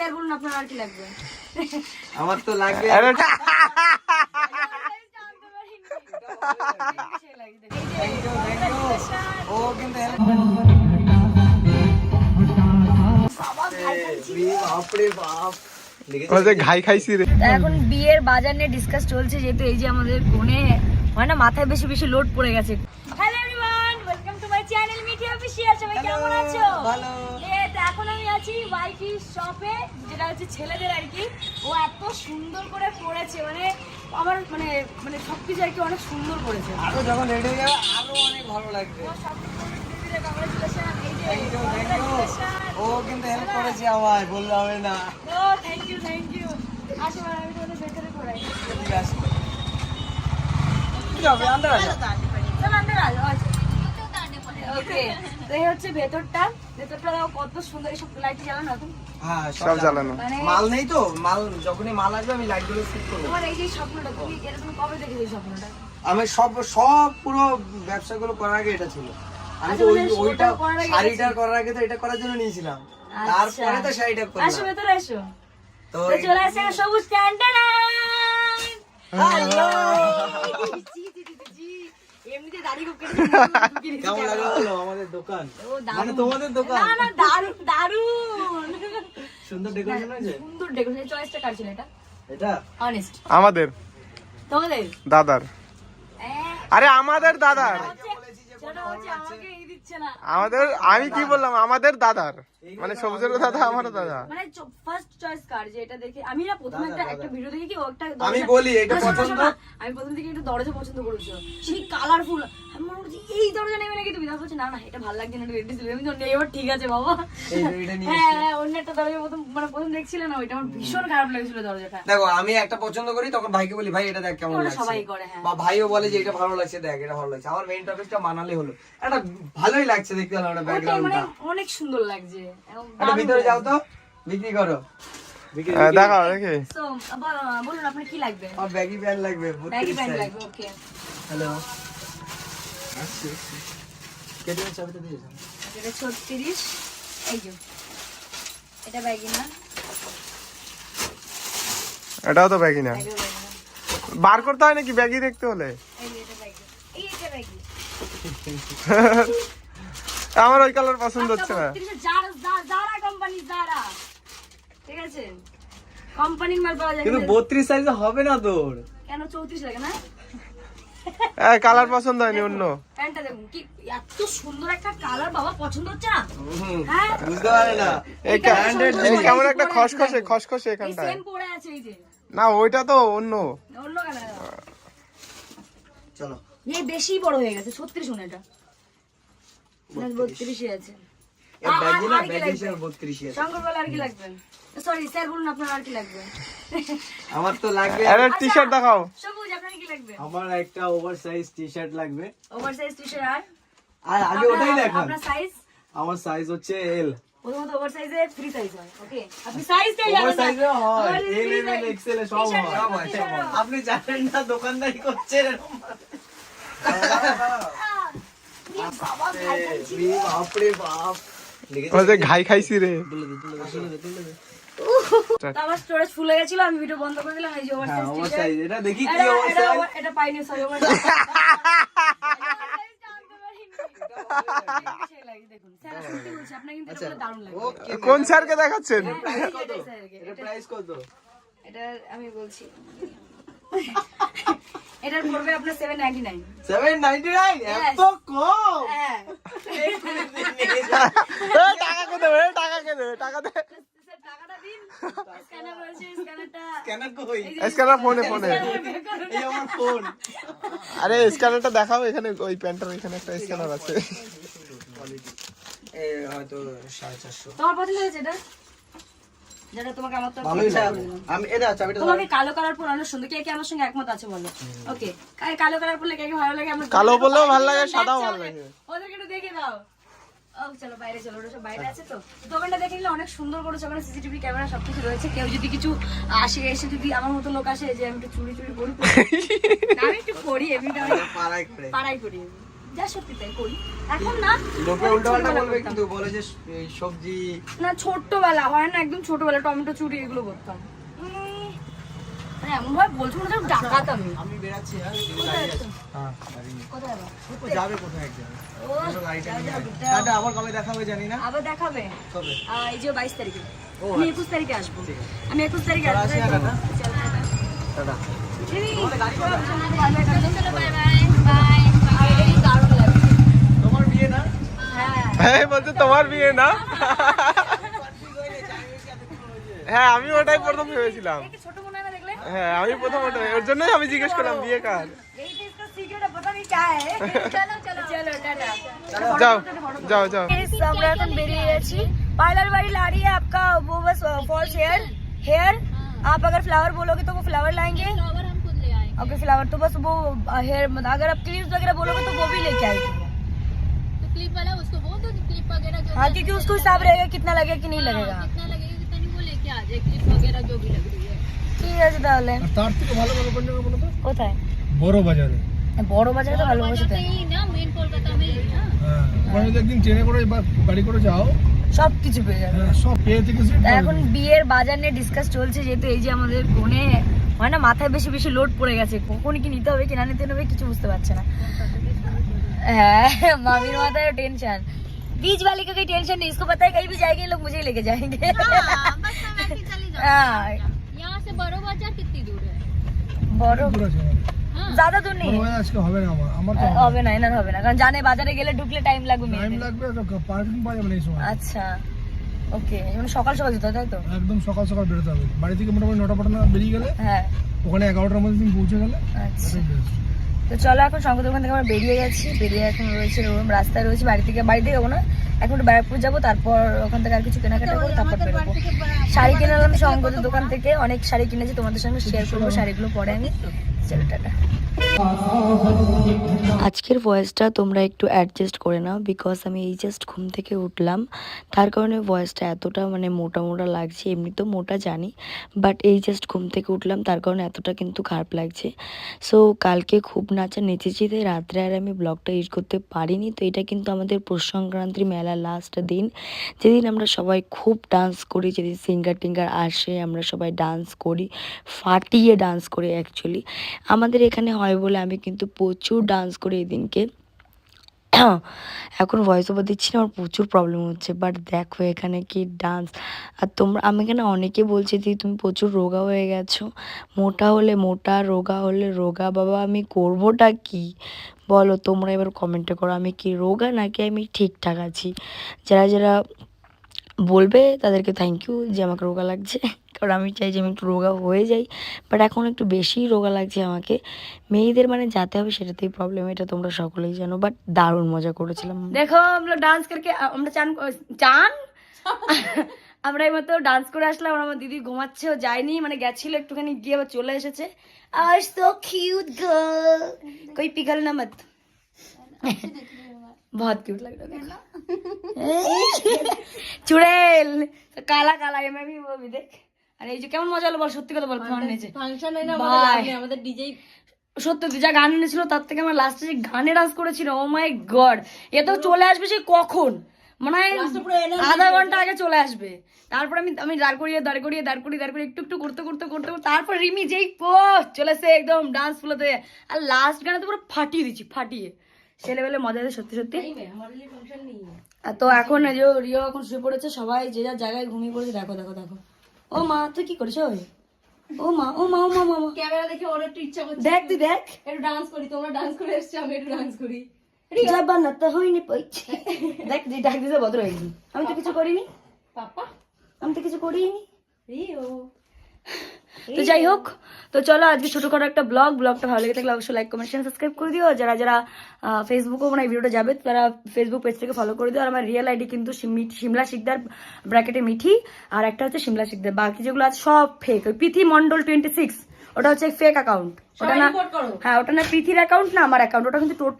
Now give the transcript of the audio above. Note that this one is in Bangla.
স্যার বলুন আপনার আর কি লাগবে। আমার তো লাগবে। আরে ও কিন্তু বলছে ঘাই খাইছি রে। এখন বিয়ের বাজার নিয়ে ডিসকাস চলছে যেহেতু এই যে আমাদের ফোনে হয় না মাথায় বেশি বেশি লোড পড়ে গেছে। Hello everyone welcome to my channel Mithi official সবাই কেমন আছো? ভালো। আছি ওয়াইফি শপে যেটা হচ্ছে ছেলেদের আর কি। ও এত সুন্দর করে করেছে মানে আমার মানে মানে সবকিছু আর কি অনেক সুন্দর করেছে আরও যখন রেডি হয়ে যাবে আরও অনেক ভালো লাগবে। ও সব কিন্তু হেল্প করেছে আমায় বললে হবে না। ও থ্যাংক ইউ থ্যাংক ইউ আসো আমি তোমাদের ভেতরে করাই ঠিক আছে ওকে তো এই হচ্ছে ভেতরটা। ভেতরটা দেখো কত সুন্দর এইসব লাইট জ্বালানো। এখন হ্যাঁ সব জ্বালানো। মানে মাল নেই তো? মাল যখনই মাল আসবে আমি লাইটগুলো সেট করব। তোমার এই যে স্বপ্নটা তুমি এটা তুমি কবে দেখেছ স্বপ্নটা? আমি সব সব পুরো ব্যবসাগুলো করার আগে এটা ছিল। আমি তো আচ্ছা, ওই মানে ওইটা ওটা করার আগে শাড়িটা করার আগে তো এটা করার জন্য নিয়েছিলাম। আচ্ছা। তারপরে তো শাড়িটা আসো ভেতরে এসো তো তো চলে আসে সবুজ স্ট্যান্ডার্ড হ্যালো এমনিতে দাড়ি খুব কেটে কেমন লাগল বলো আমাদের দোকান? মানে তোমাদের দোকান? না না দারুণ দারুণ। সুন্দর ডেকোরেশন হয়েছে? সুন্দর ডেকোরেশন চয়েসটা কার ছিল এটা? এটা? অনেস্ট আমাদের। তোমাদের? দাদার। হ্যাঁ। আরে আমাদের দাদার। সেটা হচ্ছে। আমাকে এই দিচ্ছে না। আমাদের আমি কি বললাম? আমাদের দাদার। মানে সবুজের দাদা আমারও দাদা। মানে ফার্স্ট চয়েস কার যে এটা দেখে আমি না প্রথমে একটা একটা ভিডিও দেখে কি ও একটা দরজা- আমি বলি, এটা পছন্দ? আমি প্রথম থেকে একটা দরজা পছন্দ করেছিল সেই কালারফুল আমি মনে করছি এই দরজা নেবে নাকি তুমি? তারপর বলছে, না না এটা ভালো লাগছে না রেডি ছিল। আমি তো নেই এবার ঠিক আছে বাবা। এই যে নিয়ে হ্যাঁ হ্যাঁ, অন্য একটা দরজা প্রথম মানে প্রথম দেখছিলে না ওইটা? আমার ভীষণ খারাপ লেগেছিল দরজাটা। দেখো আমি একটা পছন্দ করি তখন ভাইকে বলি ভাই এটা দেখ কেমন লাগছে। সবাই করে, হ্যাঁ। বা ভাইও বলে যে এটা ভালো লাগছে দেখ এটা ভালো লাগছে। আমার মেইন টপিকটা মানালে হলো। এটা ভালোই লাগছে দেখতে হলো ওটাই মানে ব্যাকগ্রাউন্ডটা অনেক সুন্দর লাগছে। এটা ভিতরে যাও তো। বিক্রি করো। বিক্রি দেখাও দেখি। বলুন আপনার কি লাগবে? ব্যাগি প্যান্ট লাগবে ব্যাগি প্যান্ট লাগবে ওকে হ্যালো কেটে চাবিটা দিয়ে যাও। এটা ছত্রিশ। এই যে এটা ব্যাগি না? এটাও তো ব্যাগি ব্যাগি না। বার করতে হয় নাকি ব্যাগি দেখতে হলে? এই এটা ব্যাগি এই এটা ব্যাগি আমার ওই কালার পছন্দ হচ্ছে না। জারা জারা কোম্পানি জারা ঠিক আছে? কোম্পানির মাল পাওয়া যায় কিন্তু কিন্তু বত্রিশ সাইজে হবে না তোর। কেন চৌত্রিশ লাগে না? হ্যাঁ কালার পছন্দ হয়নি অন্য। প্যান্টটা দেখুন কি এত সুন্দর একটা কালার বাবা পছন্দ হচ্ছে না? হ্যাঁ? বুঝতে পারে না। এই কা- এই কেমন একটা খসখসে খসখসে এই এখানটায় সেম পরে আছে এই যে। না ওইটা তো অন্য। অন্য কালার চলো। এই বেশি বড় হয়ে গেছে ছত্রিশ এটা। বত্রিশই আছে। এই ব্যাগি না আর কি লাগবে? আছে। শঙ্কর বলে আর কি লাগবে? সরি স্যার বলুন আপনার আর কি লাগবে? আমার তো লাগবে আরে টি শার্ট দেখাও। সবুজ আপনার কি লাগবে? আমার একটা ওভার সাইজ টি শার্ট লাগবে। ওভার টি শার্ট আর? আর আগে ওটাই দেখান। আপনার সাইজ আমার সাইজ হচ্ছে এল প্রথমত ফ্রি সাইজ হয় ওকে আপনি সাইজটাই জানেন হয়। এল এম এল এক্সেল সব হয়। আপনি জানেন না দোকানদারি করছেন ঘাই খাইছি রে। আমার স্টোরেজ ফুলে গেছিল আমি ভিডিও বন্ধ করে দিলাম এই যে ওভার হ্যাঁ সাইজ এটা দেখি কি এটা ওভার এটা সাইজ এটা পাইনি সরি ওভার ওকে কোন স্যারকে দেখাচ্ছেন? হ্যাঁ, প্রাইস কত? এটা আমি বলছি। এটার পড়বে আপনার সেভেন নাইনটি নাইন 799 এত কম? হ্যাঁ। টাকা কে দেবে? টাকা কে দেবে? টাকা দে। টাকাটা দিন। স্ক্যানার রয়েছে স্ক্যানারটা। কেন কই? স্ক্যানার ফোনে ফোনে। এই আমার ফোন। আরে স্ক্যানারটা দেখাও এখানে ওই প্যান্টার এখানে একটা স্ক্যানার আছে। এ হয়তো 450 তোমার পছন্দ হয়েছে এটা? যেটা তোমাকে আমার তো আমি এটা চাবিটা তোমাকে কালো কালার পরে অনেক সুন্দর। কে কে আমার সঙ্গে একমত আছে বলো? ওকে। কালো কালার পরলে কে কে ভালো লাগে আমরা কালো পরলেও ভালো লাগে, সাদাও ভালো লাগে। ওদেরকে একটু দেখে দাও। ও চলো বাইরে চলো ওরা সব বাইরে আছে তো। দোকানটা দেখে নিলে অনেক সুন্দর করেছে। ওখানে সিসিটিভি ক্যামেরা সবকিছু রয়েছে। কেউ যদি কিছু আসে এসে যদি আমার মতো লোক আসে যে আমি একটু চুরি চুরি করি। আমি একটু করি এমনিটা পাড়ায় করে। পাড়াই করি। যা সত্যি তাই করি। এখন না লোকে অনেক উল্টো পাল্টা ছোটবেলা বলবে কিন্তু বলে যে সবজি না ছোট্টবেলা হয় না একদম ছোটবেলা টমেটো চুরি এগুলো করতাম। মানে এমন ভাবে বলছো মনে হচ্ছে ডাকাত আমি। বেরাচ্ছি হ্যাঁ। কোথায় আবার? যাবে কোথায়। টাটা, কবে জানি না। দেখাবে? কবে? এই যে বাইশ তারিখে। ও, আমি। একুশ তারিখে আসব। আমি একুশ তারিখে আসব আসি, টাটা। টাটা। হ্যাঁ এই বলছে তোমার বিয়ে না হ্যাঁ আমি ওটাই প্রথম ভেবেছিলাম একে ছোট মনে হয় না দেখলে হ্যাঁ আমি প্রথম ওটাই ওর জন্যই আমি জিজ্ঞেস করলাম বিয়ে কার यही तो इसका सीक्रेट है पता नहीं क्या है चलो चलो चलो टाटा যাও যাও যাও আমরা এখন বেরিয়ে গেছি पार्लर वाली ला रही है आपका वो बस फॉल्स हेयर हेयर आप अगर फ्लावर बोलोगे तो वो फ्लावर लाएंगे फ्लावर हम खुद ले आएंगे ओके फ्लावर तो बस वो हेयर अगर आप क्लिप्स वगैरह बोलोगे तो वो भी लेके आएगी तो क्लिप वाला उसको हाँ क्योंकि उसको हिसाब रहेगा कितना लगेगा कि नहीं लगेगा कितना लगेगा कितना नहीं वो लेके आ जाए क्लिप वगैरह जो भी लग रही है ঠিক আছে তাহলে আর তার থেকে ভালো ভালো কোন জায়গা বলো তো কোথায় বড় বাজারে বড় বাজারে তো ভালো बाजार বসে से ही ना मेन कोलकाता में ही ना হ্যাঁ ওখানে যদি একদিন ট্রেনে করে বা গাড়ি করে যাও সব কিছু পেয়ে যাবে হ্যাঁ, সব পেয়ে থেকে সিট তা এখন বিয়ের বাজার নিয়ে ডিসকাস চলছে যেহেতু এই যে আমাদের কোণে হয় না মাথায় বেশি বেশি লোড পড়ে গেছে কখন কি নিতে হবে কি না নিতে হবে কিছু বুঝতে পারছে না হ্যাঁ मामी माता है टेंशन बीच वाली का कोई टेंशन नहीं इसको पता है कहीं भी जाएंगे ये लोग मुझे ही लेके जाएंगे हाँ, बस हम ऐसे ही चली जाओ हाँ यहाँ से बड़ो बाजार कितनी दूर है বড় দূর আছে আমার। हाँ ज्यादा दूर नहीं বড় है বাজার আজকে হবে না আমার আমার তো হবে না এনার হবে না কারণ জানে বাজারে গেলে ঢুকলে টাইম লাগবে টাইম মেয়েদের। লাগবে তো পার্কিং পাওয়া যাবে না এই সময় আচ্ছা ওকে মানে সকাল সকাল যেতে হয়, তাই তো একদম সকাল সকাল বেরোতে হবে বাড়ি থেকে মোটামুটি নটা পটা বেরিয়ে গেলে হ্যাঁ ওখানে এগারোটার মধ্যে তুমি পৌঁছে গেলে আচ্ছা এটাই best। তো চলো এখন শঙ্কর দোকান থেকে আমরা বেরিয়ে গেছি। বেরিয়ে এখন রয়েছে ওরকম রাস্তায় রয়েছে, বাড়ি থেকে বাড়ি থেকে না। এখন ব্যারাকপুর যাব, তারপর ওখান থেকে আর কিছু কেনাকাটা করব, তারপর বেরোবো। শাড়ি কিনলাম শঙ্কর দোকান থেকে, অনেক শাড়ি কিনেছি, তোমাদের সঙ্গে শেয়ার করব শাড়িগুলো পরে আমি। আজকের ভয়েসটা তোমরা একটু অ্যাডজাস্ট করে নাও বিকজ আমি এই জাস্ট ঘুম থেকে উঠলাম। তার কারণে ভয়েসটা এতটা মানে মোটা মোটা লাগছে, এমনি তো মোটা জানি বাট এই জাস্ট ঘুম থেকে উঠলাম, তার কারণে এতটা কিন্তু খারাপ লাগছে। সো কালকে খুব নাচা নেচেছি, তাই রাত্রে আর আমি ব্লগটা এডিট করতে পারিনি, তো এটা কিন্তু আমাদের পৌষ সংক্রান্তির মেলার লাস্ট দিন। যেদিন আমরা সবাই খুব ডান্স করি, যেদিন সিঙ্গার টিঙ্গার আসে, আমরা সবাই ডান্স করি, ফাটিয়ে ডান্স করি অ্যাকচুয়ালি আমাদের এখানে হয় বলে আমি কিন্তু প্রচুর ডান্স করি এই দিনকে। এখন ভয়েস ওভার দিচ্ছি না, আমার প্রচুর প্রবলেম হচ্ছে। বাট দেখো এখানে কি ডান্স আর তোমরা, আমি এখানে অনেকে বলছে যে, তুমি প্রচুর রোগা হয়ে গেছো। মোটা হলে মোটা, রোগা হলে রোগা। বাবা, আমি করবোটা কি? বলো, তোমরা এবার কমেন্টে করো, আমি কি রোগা নাকি আমি ঠিকঠাক আছি? যারা যারা বলবে তাদেরকে থ্যাংক ইউ যে আমাকে রোগা লাগছে। কারণ আমি চাই যে আমি একটু রোগা হয়ে যাই। বাট এখন একটু বেশিই রোগা লাগছে আমাকে। মেয়েদের মানে যাতে হবে সেটাতেই প্রবলেম এটা তোমরা সকলেই জানো। বাট দারুণ মজা করেছিলাম দেখো আমরা ডান্স করকে আমরা চান চান? আমরা এইমাত্র ডান্স করে আসলাম। আমার দিদি ঘুমাচ্ছেও যায়নি মানে গেছিল একটুখানি গিয়ে আবার চলে এসেছে। আর তো কিউট গার্ল কই পিঘল না মত? বহুত কিউট লাগল চুড়েল। কালা কালা এমএম ভি দেখ। আর এই যে কেমন মজা হলো বল সত্যি কথা বল ফোন নিয়েছে ফাংশন হয় না আমাদের আমাদের ডিজে সত্য যা গান এনেছিল তার থেকে আমার লাস্টে যে গানে ডান্স করেছিল ও মাই গড এ তো চলে আসবে সে কখন? মানে আধা ঘণ্টা আগে চলে আসবে। তারপর আমি আমি দাঁড় করিয়ে দাঁড় করিয়ে দাঁড় করিয়ে দাঁড় করিয়ে একটু একটু করতে করতে করতে তারপর রিমি যেই পো চলেছে একদম ডান্স ফুলোতে আর লাস্ট গানে তো পুরো ফাটিয়ে দিচ্ছি ফাটিয়ে। ছেলেবেলে মজা সত্যি সত্যি। তো এখন এই যে রিও এখন শুয়ে পড়েছে সবাই যে যার জায়গায় ঘুমিয়ে পড়েছে দেখো দেখো দেখো। ও মা তুই কি করিস ওই? ও মা ও মা ও মা মা ক্যামেরা দেখে ওর একটু ইচ্ছা করছে। দেখ তুই দেখ। একটু ডান্স করি তোমরা ডান্স করে এসছো আমি একটু ডান্স করি। জাবানাতে হয়নি পইছে দেখ যে ডাক দিতে ভদ্র হয়ে গেছি আমি তো কিছু করিনি। পাপা। আমি তো কিছু করিনি। রিও। তো যাই হোক তো চলো আজকে ছোটখাটো একটা ব্লগ ব্লগটা ভালো লেগে থাকলে অবশ্যই লাইক কমেন্ট শেয়ার সাবস্ক্রাইব করে দিও। যারা যারা ফেসবুকে মানে ভিডিওটা যাবে তারা ফেসবুক পেজ থেকে ফলো করে দিও। আর আমার রিয়েল আইডি কিন্তু সিমলা শিকদার ব্র্যাকেটে মিঠি আর একটা হচ্ছে সিমলা শিকদার। বাকি যেগুলো আছে সব ফেক ওই প্রীতি মন্ডল টোয়েন্টি সিক্স ওটা হচ্ছে ফেক অ্যাকাউন্ট ওটা না হ্যাঁ ওটা না প্রীতির অ্যাকাউন্ট না আমার অ্যাকাউন্ট ওটা কিন্তু টোটাল